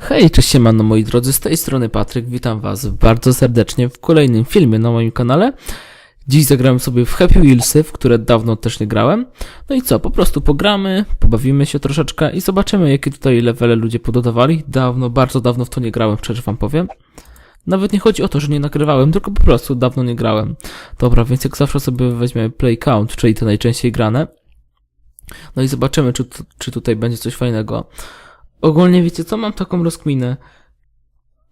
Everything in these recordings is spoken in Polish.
Hej, cześć siemano moi drodzy, z tej strony Patryk, witam was bardzo serdecznie w kolejnym filmie na moim kanale. Dziś zagrałem sobie w Happy Wheelsy, w które dawno też nie grałem. No i co, po prostu pogramy, pobawimy się troszeczkę i zobaczymy jakie tutaj levele ludzie pododawali. Dawno, bardzo dawno w to nie grałem, szczerze wam powiem. Nawet nie chodzi o to, że nie nagrywałem, tylko po prostu dawno nie grałem. Dobra, więc jak zawsze sobie weźmiemy play count, czyli te najczęściej grane. No i zobaczymy, czy, czy tutaj będzie coś fajnego. Ogólnie wiecie co, mam taką rozkminę.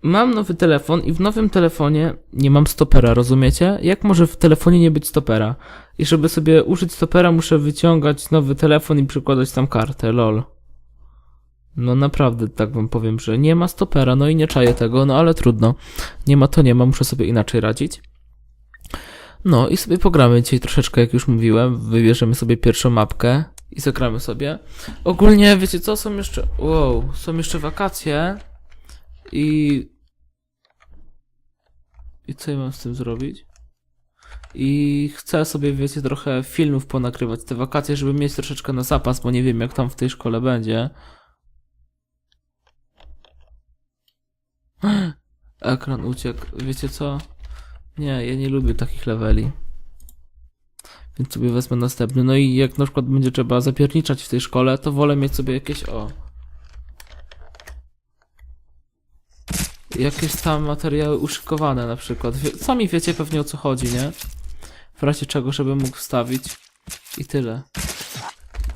Mam nowy telefon i w nowym telefonie nie mam stopera, rozumiecie? Jak może w telefonie nie być stopera? I żeby sobie użyć stopera muszę wyciągać nowy telefon i przykładać tam kartę, lol. No naprawdę, tak wam powiem, że nie ma stopera, no i nie czaję tego, no ale trudno. Nie ma to nie ma, muszę sobie inaczej radzić. No i sobie pogramy dzisiaj troszeczkę, jak już mówiłem. Wybierzemy sobie pierwszą mapkę i zagramy sobie. Ogólnie, wiecie co, są jeszcze, wow, są jeszcze wakacje i... I co ja mam z tym zrobić? I chcę sobie, wiecie, trochę filmów ponagrywać te wakacje, żeby mieć troszeczkę na zapas, bo nie wiem jak tam w tej szkole będzie. Ekran uciekł. Wiecie co? Nie, ja nie lubię takich leveli. Więc sobie wezmę następny. No i jak na przykład będzie trzeba zapierniczać w tej szkole, to wolę mieć sobie jakieś o. Jakieś tam materiały uszykowane na przykład. Sami wiecie pewnie o co chodzi, nie? W razie czego, żeby mógł wstawić. I tyle.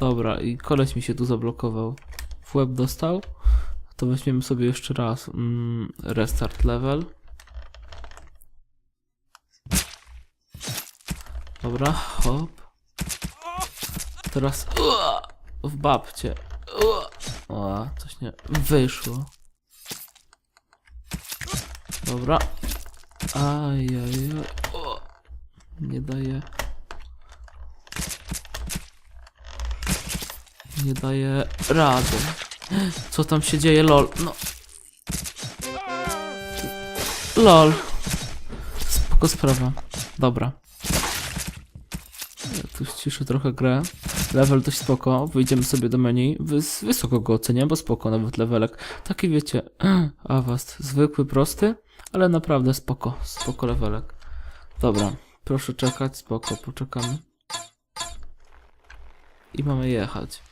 Dobra, i koleś mi się tu zablokował. W łeb dostał. To weźmiemy sobie jeszcze raz. Mm, restart level. Dobra, hop. Teraz ua, w babcie. Ua. O, coś nie wyszło. Dobra. Ajajaj. O, nie daje. Nie daje rady. Co tam się dzieje? Lol. No. Lol. Spoko sprawa. Dobra. Tu ściszę trochę grę. Level dość spoko. Wyjdziemy sobie do menu. Wys wysoko go oceniam, bo spoko nawet levelek. Taki wiecie, awast. Zwykły, prosty, ale naprawdę spoko. Spoko levelek. Dobra. Proszę czekać, spoko, poczekamy. I mamy jechać.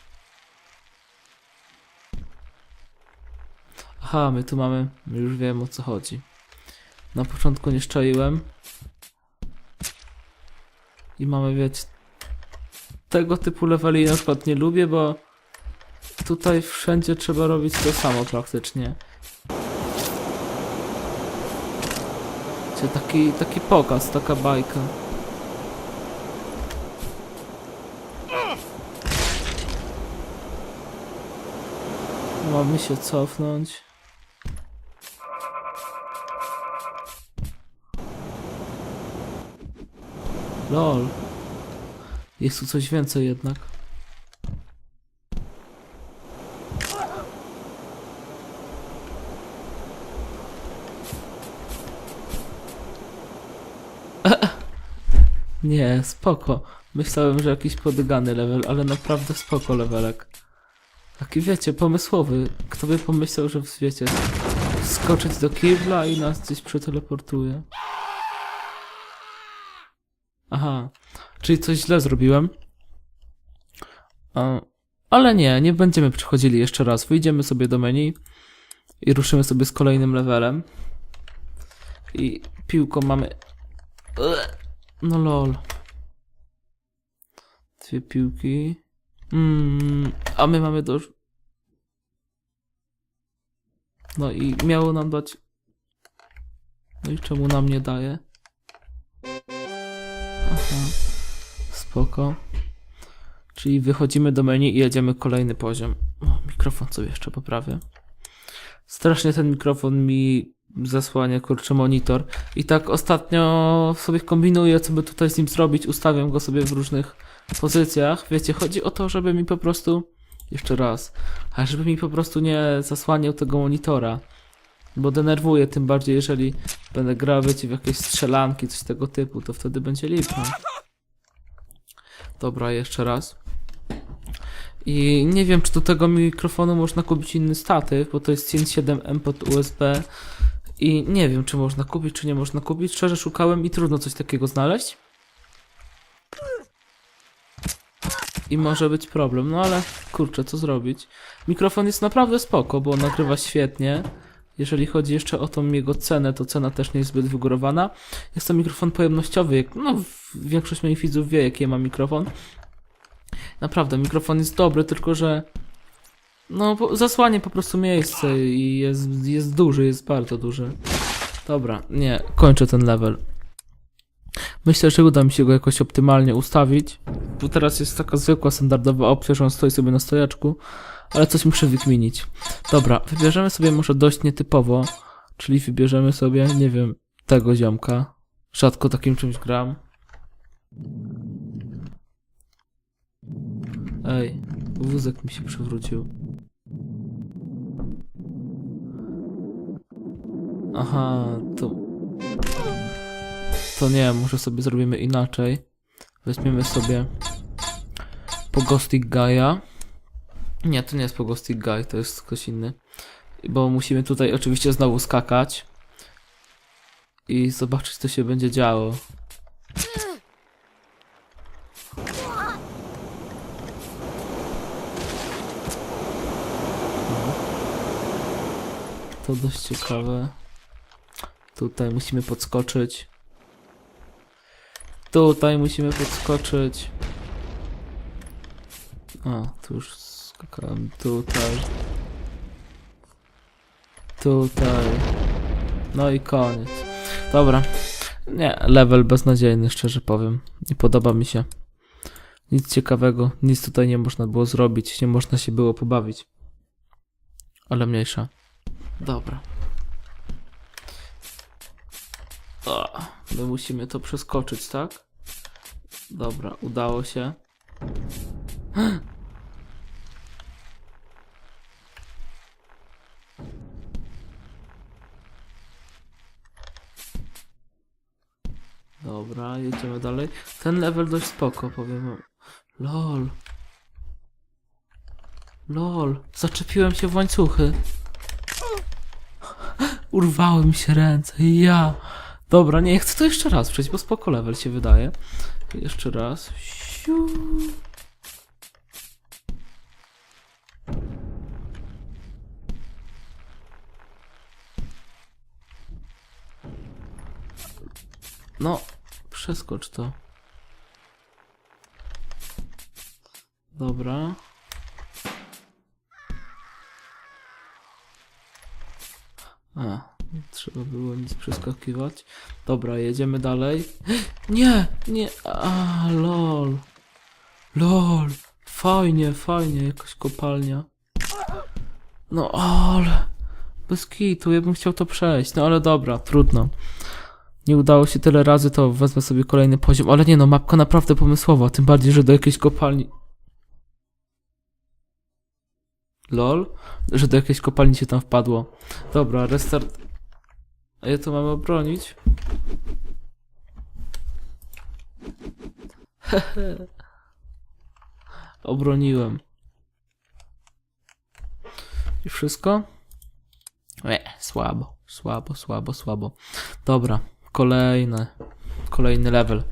Aha, my tu mamy, już wiem o co chodzi. Na początku nie szczaiłem. I mamy, wiecie, tego typu leveli na przykład nie lubię, bo tutaj wszędzie trzeba robić to samo praktycznie. Taki, taki pokaz, taka bajka. Mamy się cofnąć. Lol. Jest tu coś więcej jednak. Nie, spoko. Myślałem, że jakiś podygany level, ale naprawdę spoko levelek. Taki wiecie, pomysłowy. Kto by pomyślał, że wiecie, skoczyć do kibla i nas gdzieś przeteleportuje. Aha, czyli coś źle zrobiłem. Ale nie, nie będziemy przychodzili jeszcze raz. Wyjdziemy sobie do menu i ruszymy sobie z kolejnym levelem. I piłką mamy. No lol. Dwie piłki. Mm, a my mamy do. No i miało nam dać. No i czemu nam nie daje? Aha. Spoko. Czyli wychodzimy do menu i jedziemy kolejny poziom. O, mikrofon sobie jeszcze poprawię. Strasznie ten mikrofon mi zasłania, kurczę, monitor. I tak ostatnio sobie kombinuję, co by tutaj z nim zrobić. Ustawiam go sobie w różnych pozycjach. Wiecie, chodzi o to, żeby mi po prostu... Jeszcze raz. A żeby mi po prostu nie zasłaniał tego monitora. Bo denerwuje, tym bardziej jeżeli będę grał, wiecie, w jakieś strzelanki, coś tego typu, to wtedy będzie lipa. Dobra, jeszcze raz. I nie wiem, czy do tego mikrofonu można kupić inny statyw, bo to jest Cien 7M pod USB. I nie wiem, czy można kupić, czy nie można kupić. Szczerze szukałem i trudno coś takiego znaleźć. I może być problem, no ale kurczę, co zrobić? Mikrofon jest naprawdę spoko, bo nagrywa świetnie. Jeżeli chodzi jeszcze o tą jego cenę, to cena też nie jest zbyt wygórowana. Jest to mikrofon pojemnościowy, no większość moich widzów wie, jaki ja mam mikrofon. Naprawdę, mikrofon jest dobry, tylko że no zasłania po prostu miejsce i jest, jest duży, jest bardzo duży. Dobra, nie, kończę ten level. Myślę, że uda mi się go jakoś optymalnie ustawić. Bo teraz jest taka zwykła, standardowa opcja, że on stoi sobie na stojaczku, ale coś muszę wykminić. Dobra, wybierzemy sobie może dość nietypowo, czyli wybierzemy sobie, nie wiem, tego ziomka. Rzadko takim czymś gram. Ej, wózek mi się przewrócił. Aha, to... To nie, może sobie zrobimy inaczej. Weźmiemy sobie Pogostic Guy'a. Nie, to nie jest Pogostic Guy, to jest ktoś inny. Bo musimy tutaj oczywiście znowu skakać. I zobaczyć, co się będzie działo. To dość ciekawe. Tutaj musimy podskoczyć. Tutaj musimy podskoczyć. A, tu już skakałem. Tutaj. Tutaj. No i koniec. Dobra. Nie, level beznadziejny, szczerze powiem. Nie podoba mi się. Nic ciekawego, nic tutaj nie można było zrobić, nie można się było pobawić. Ale mniejsza. Dobra. O, my musimy to przeskoczyć, tak? Dobra, udało się. Dobra, jedziemy dalej. Ten level dość spoko, powiem. LOL. LOL. Zaczepiłem się w łańcuchy. Urwały mi się ręce. Ja. Dobra, nie chcę to jeszcze raz przejść, bo spoko level się wydaje. Jeszcze raz. Siu. No, przeskocz to. Dobra. A, trzeba było nic przeskakiwać. Dobra, jedziemy dalej. Nie, nie, a, lol. Lol. Fajnie, fajnie, jakaś kopalnia. No, ale. Bez kitu, ja bym chciał to przejść. No ale dobra, trudno. Nie udało się tyle razy, to wezmę sobie kolejny poziom. Ale nie no, mapka naprawdę pomysłowa. Tym bardziej, że do jakiejś kopalni. Lol? Że do jakiejś kopalni się tam wpadło. Dobra, restart. A ja to mam obronić? Obroniłem. I wszystko? Nie, słabo, słabo, słabo, słabo. Dobra, kolejne, kolejny level.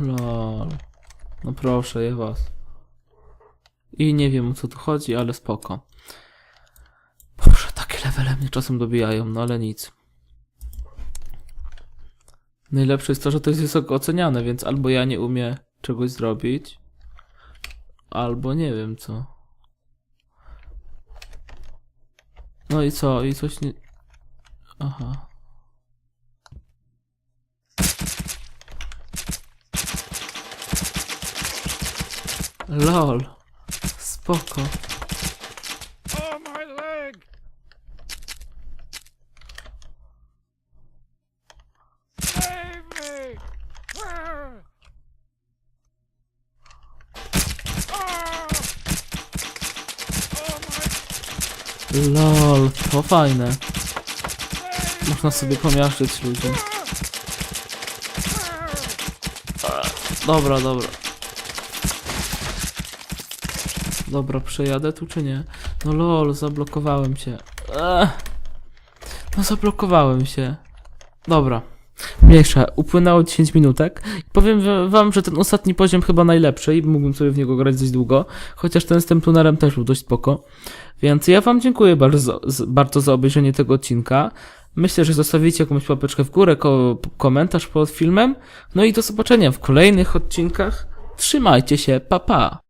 Lol. No proszę, je was. I nie wiem o co tu chodzi, ale spoko. Boże, takie levele mnie czasem dobijają, no ale nic. Najlepsze jest to, że to jest wysoko oceniane, więc albo ja nie umiem czegoś zrobić, albo nie wiem co. No i co? I coś nie... Aha. LOL. Spoko. LOL. To fajne. Można sobie pomiażdżyć ludziom. Dobra, dobra. Dobra, przejadę tu czy nie? No lol, zablokowałem się. Ech. No zablokowałem się. Dobra. Mniejsza, upłynęło 10 minutek. Powiem wa- wam, że ten ostatni poziom chyba najlepszy i mógłbym sobie w niego grać dość długo. Chociaż ten z tym tunerem też był dość spoko. Więc ja wam dziękuję bardzo, bardzo za obejrzenie tego odcinka. Myślę, że zostawicie jakąś łapeczkę w górę, ko komentarz pod filmem. No i do zobaczenia w kolejnych odcinkach. Trzymajcie się, pa pa!